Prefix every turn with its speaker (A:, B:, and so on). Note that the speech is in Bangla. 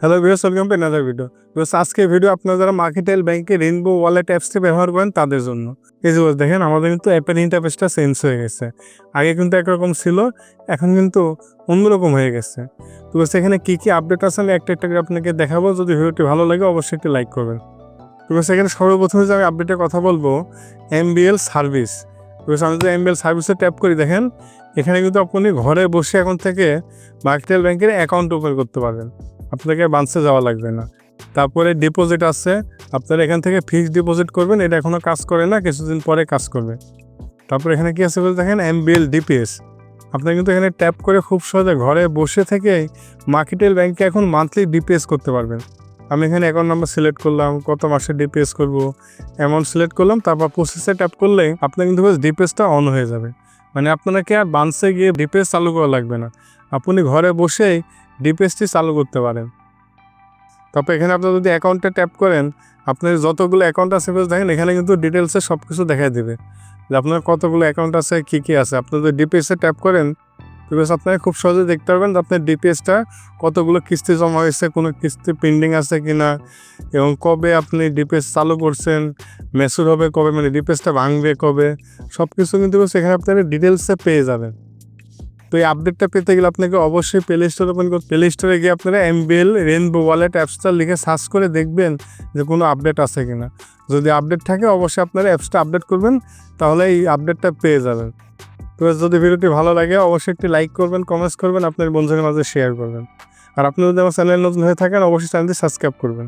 A: Hello viewers welcome to another video viewers আজকে ভিডিও আপনারা যারা মার্কেটেল ব্যাংকে রেইনবো ওয়ালেট অ্যাপসটি ব্যবহার করেন, তাদের জন্য। এই যে দেখেন, আমাদের কিন্তু অ্যাপের ইন্টারফেসটা চেঞ্জ হয়ে গেছে। আগে কিন্তু একরকম ছিল, এখন কিন্তু অন্যরকম হয়ে গেছে। তো এখানে কী কী আপডেট আছে, আমি একটা একটা করে আপনাকে দেখাবো। যদি ভিডিওটি ভালো লাগে, অবশ্যই একটি লাইক করবেন। ভিউয়ার্স এখানে সর্বপ্রথমে যে আমি আপডেটের কথা বলব এমবিএল সার্ভিস ভিউয়ার্স আমি যদি এমবিএল সার্ভিসে ট্যাপ করি, দেখেন, এখানে কিন্তু আপনি ঘরে বসে এখন থেকে মার্কেটেল ব্যাংকের অ্যাকাউন্ট ওপেন করতে পারবেন। আপনাকে বাঞ্চে যাওয়া লাগবে না। তারপরে ডিপোজিট আছে, আপনারা এখান থেকে ফিক্সড ডিপোজিট করবেন, এটা এখনও কাজ করে না, কিছুদিন পরে কাজ করবে। তারপর এখানে কি আছে বলে দেখেন এমবিএল ডিপিএস আপনি কিন্তু এখানে ট্যাপ করে খুব সহজে ঘরে বসে থেকে মার্কেটেল ব্যাংকে এখন মান্থলি ডিপিএস করতে পারবেন। আমি এখানে অ্যাকাউন্ট নাম্বার সিলেক্ট করলাম, কত মাসে ডিপিএস করব অ্যামাউন্ট সিলেক্ট করলাম, তারপর প্রসেসে ট্যাপ করলে আপনার কিন্তু ডিপিএসটা অন হয়ে যাবে। মানে আপনাকে আর বান্সে গিয়ে ডিপিএস চালু করা লাগবে না। আপনি ঘরে বসেই ডিপিএসটি চালু করতে পারেন। তারপর এখানে আপনার যদি অ্যাকাউন্টে ট্যাপ করেন, আপনার যতগুলো অ্যাকাউন্ট আছে দেখেন, এখানে কিন্তু ডিটেলসে সব কিছু দেখা দেবে। যে আপনার কতগুলো অ্যাকাউন্ট আছে, কী কী আছে। আপনি যদি ডিপিএসে ট্যাপ করেন বিকজ আপনাকে খুব সহজে দেখতে পারবেন যে আপনার ডিপিএসটা কতগুলো কিস্তি জমা হয়েছে, কোনো কিস্তি পেন্ডিং আছে কি না এবং কবে আপনি ডিপিএস চালু করছেন মেসুর হবে কবে মানে ডিপিএসটা ভাঙবে কবে সব কিছু কিন্তু সেখানে আপনারা ডিটেলসে পেয়ে যাবেন। তো এই আপডেটটা পেতে গেলে আপনাকে অবশ্যই প্লে স্টোর ওপেন করতে প্লে স্টোরে গিয়ে আপনারা এমবিএল রেনবো ওয়ালেট অ্যাপসটা লিখে সার্চ করে দেখবেন যে কোনো আপডেট আছে কি না যদি আপডেট থাকে, অবশ্যই আপনারা অ্যাপসটা আপডেট করবেন, তাহলে এই আপডেটটা পেয়ে যাবেন। তো যদি ভিডিওটি ভালো লাগে, অবশ্যই একটি লাইক করবেন কমেন্টস করবেন, আপনার বন্ধুদের মাঝে শেয়ার করবেন। আর আপনি যদি আমার চ্যানেল নতুন হয়ে থাকেন, অবশ্যই চ্যানেলটি সাবস্ক্রাইব করবেন।